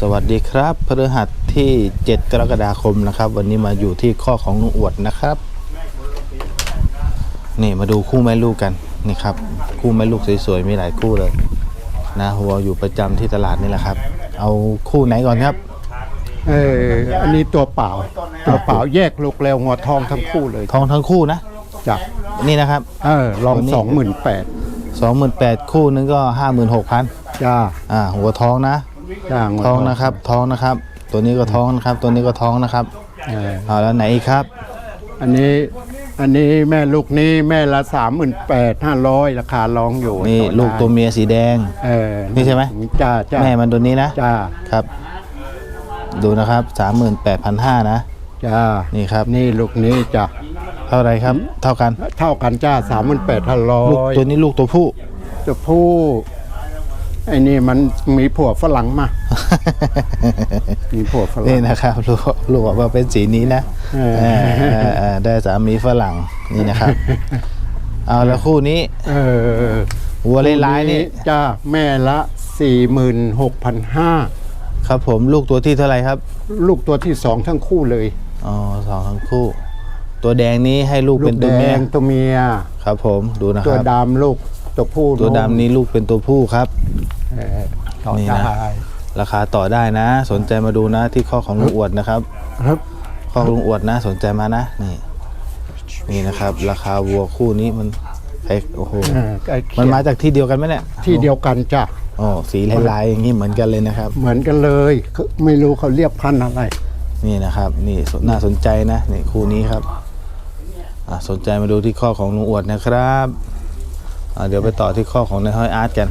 สวัสดีครับพฤหัสที่ 7 กรกฎาคมนะครับ วันนี้มาอยู่ที่ข้อของลุงอวดนะครับ นี่มาดูคู่แม่ลูกกันนี่ครับ คู่แม่ลูกสวยๆมีหลายคู่เลย นะหัวอยู่ประจำที่ตลาดนี่แหละครับ เอาคู่ไหนก่อนครับ เอออันนี้ตัวเปล่า ตัวเปล่าแยกลูกแล้วหัวทองทั้งคู่เลยทองทั้งคู่นะจ้ะนี่นะครับ เออลองตัวนี้สองหมื่นแปด28,000คู่นึงก็56,000จ้าอ่าหัวทองนะ จ้าหัวท้องนะครับ ท้องนะครับ ตัวนี้ก็ท้องนะครับ ตัวนี้ก็ท้องนะครับเออเอาแล้วไหนอีกครับ อันนี้อันนี้แม่ลูกนี้แม่ละสามหมื่นแปดห้าร้อยราคาลองอยู่นี่ต่อได้ลูกตัวเมียสีแดง เออนี่ใช่ไหมจ้าจ้าแม่มันตัวนี้นะจ้าครับ ดูนะครับ38,500นะจ้านี่ครับ นี่ลูกนี้จ้ะเท่าไหรครับ เท่ากัน เท่ากันจ้าสามหมื่นแปดห้าร้อลูกยตัวนี้ลูกตัวผู้ตัวผู้ ไอ้นี่มันมีผัวฝรั่งมา มีผัวฝรั่นี่งนะครับลูกลูกออกมาเป็นสีนี้นะเออ เออเออเออได้สามีฝรั่งนี่นะครับ เอาแล้วคู่นี้เออวัวลายๆนี่จ้าแม่ละสี่หมื่นหกพันห้าครับ ผมลูกตัวที่เท่าไหร่ครับลูกตัวที่สองทั้งคู่เลยอ๋อสองทั้งคู่ ตัวแดงนี้ให้ลูกลูเป็กนแดตัวแม่งตัวเมีย ครับ ผมดูนะคตัวรับ ดำลูกตัวผู้ตัวดำนี้ลูกเป็นตัวผู้ครับ เออต่อนี่ได้นะราคาต่อได้นะ สนใจมาดูนะที่ข้อของลุงอวดนะครับ ครับ ข้อของลุงอวดนะ สนใจมานะนี่ นี่นะครับ ราคาวัวคู่นี้มันไอ้โอ้โหเออใกล้เคียง มันมาจากที่เดียวกันไหมเนี่ยที่เดียวกันจ้ะ อ๋อสีลายๆอย่างนี้เหมือนกันเลยนะครับ เหมือนกันเลยคือไม่รู้เขาเรียกพันธุ์อะไร นี่นะครับ นี่น่าสนใจนะนี่คู่นี้ครับอะสนใจมาดูที่ข้อของลุงอวดนะครับอะเดี๋ยวไปต่อที่ข้อของนายห้อยอาร์ตกัน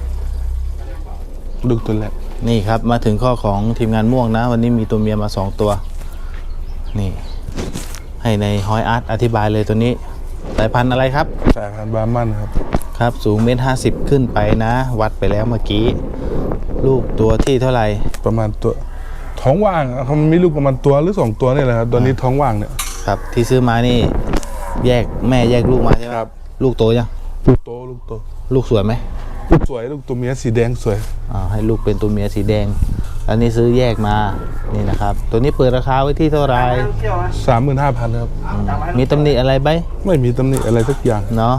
ลูกตัวแรกนี่ครับมาถึงข้อของทีมงานม่วงนะ วันนี้มีตัวเมียมาสองตัว นี่ ให้ในฮอยอาร์ตอธิบายเลยตัวนี้ สายพันธุ์อะไรครับ สายพันธุ์บาร์มันครับ ครับสูงเมตรห้าสิบขึ้นไปนะ วัดไปแล้วเมื่อกี้ ลูกตัวที่เท่าไหร่ ประมาณตัว ท้องว่างอะเขามีลูกประมาณตัวหรือสองตัวนี่แหละครับตัวนี้ท้องว่างเนี่ยครับ ที่ซื้อมานี่ แยกแม่แยกลูกมาใช่ไหมครับ ลูกโตยังลูกโตลูกโต ลูกสวยไหมลูก สวยลูกตัวเมียสีแดงสวยอ่าให้ลูกเป็นตัวเมียสีแดง อันนี้ซื้อแยกมานี่นะครับ ตัวนี้เปิดราคาไว้ที่เท่าไหร่สามหมื่นห้าพันครับอืมมีตำหนิอะไรไหมไม่มีตำหนิอะไรสักอย่างเนาะ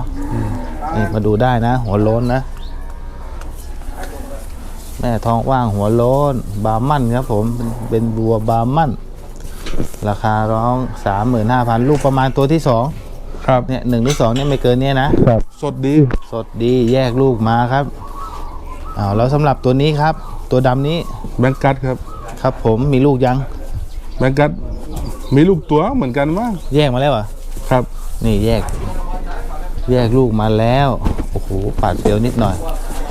นี่มาดูได้นะ หัวโล้นนะ แม่ท้องว่างหัวโล้น บาร์มั่นครับผมเป็นเป็นบัวบาร์มั่น ราคาร้องสามหมื่นห้าพันลูกประมาณตัวที่สองครับเนี่ยหนึ่งหรือสองเนี่ยไม่เกินเนี้ยนะครับ สดดี สดดีแยกลูกมาครับอ้าวแล้วสำหรับตัวนี้ครับ ตัวดำนี้แบงกัดครับ ครับผมมีลูกยัง แบงกัดมีลูกตัวเหมือนกันมั้งแยกมาแล้วเหรอะครับ นี่แยก แยกลูกมาแล้ว โอ้โหปาดเปรียวนิดหน่อย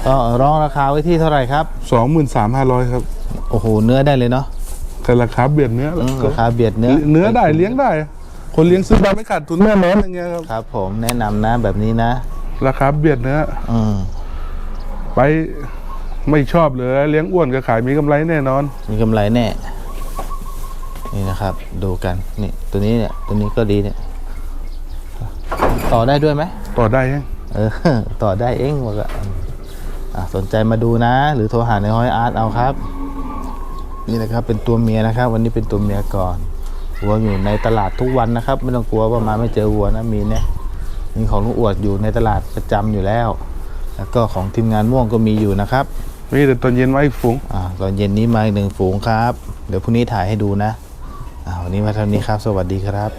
ก็ร้องราคาไว้ที่เท่าไหร่ครับ สองหมื่นสามห้าร้อยครับโอ้โหเนื้อได้เลยเนาะแต่ราคาเบียดเนื้ออืมราคาเบียดเนื้อ เนื้อได้เลี้ยงได้ คนเลี้ยงซื้อมาไม่ขาดทุนแน่นอนอย่างเงี้ยครับ ครับผมแนะนำนะแบบนี้นะ ราคาเบียดเนื้ออืมไปไม่ชอบเลยเลี้ยงอ้วนก็ขายมีกำไรแน่นอน มีกำไรแน่ นี่นะครับ ดูกันนี่ตัวนี้เนี่ย ตัวนี้ก็ดีเนี่ย ต่อได้ด้วยไหมต่อได้ยังเออ ต่อได้เองบอกอะอะสนใจมาดูนะ หรือโทรหาในห้อยอาร์ตเอาครับ นี่นะครับเป็นตัวเมียนะครับ วันนี้เป็นตัวเมียก่อนวัวอยู่ในตลาดทุกวันนะครับ ไม่ต้องกลัวว่ามาไม่เจอวัวนะมีเนี่ย มีของลุงอวดอยู่ในตลาดประจำอยู่แล้ว แล้วก็ของทีมงานม่วงก็มีอยู่นะครับมีแต่ตอนเย็นไว้อีกฝูงอ่าตอนเย็นนี้มาอีกหนึ่งฝูงครับ เดี๋ยวพรุ่งนี้ถ่ายให้ดูนะอ่าวันนี้มาเท่านี้ครับ สวัสดีครับ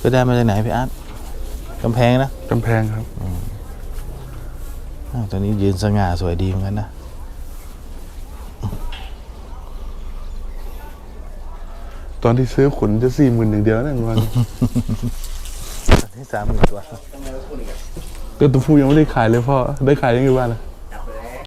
ก็ได้มาจากไหนพี่อาร์ตกำแพงนะกำแพงครับอ้าวตัวนี้ยืนสง่าสวยดีเหมือนกันนะ ตอนที่ซื้อขุนจะสี่หมื่นหนึ่างเดียวนั่นวันตัวนี้สามหมื่นตัวก็ตัวผู้ยังไม่ได้ขายเลยพ่อได้ขายยังอยู่บ้านเลย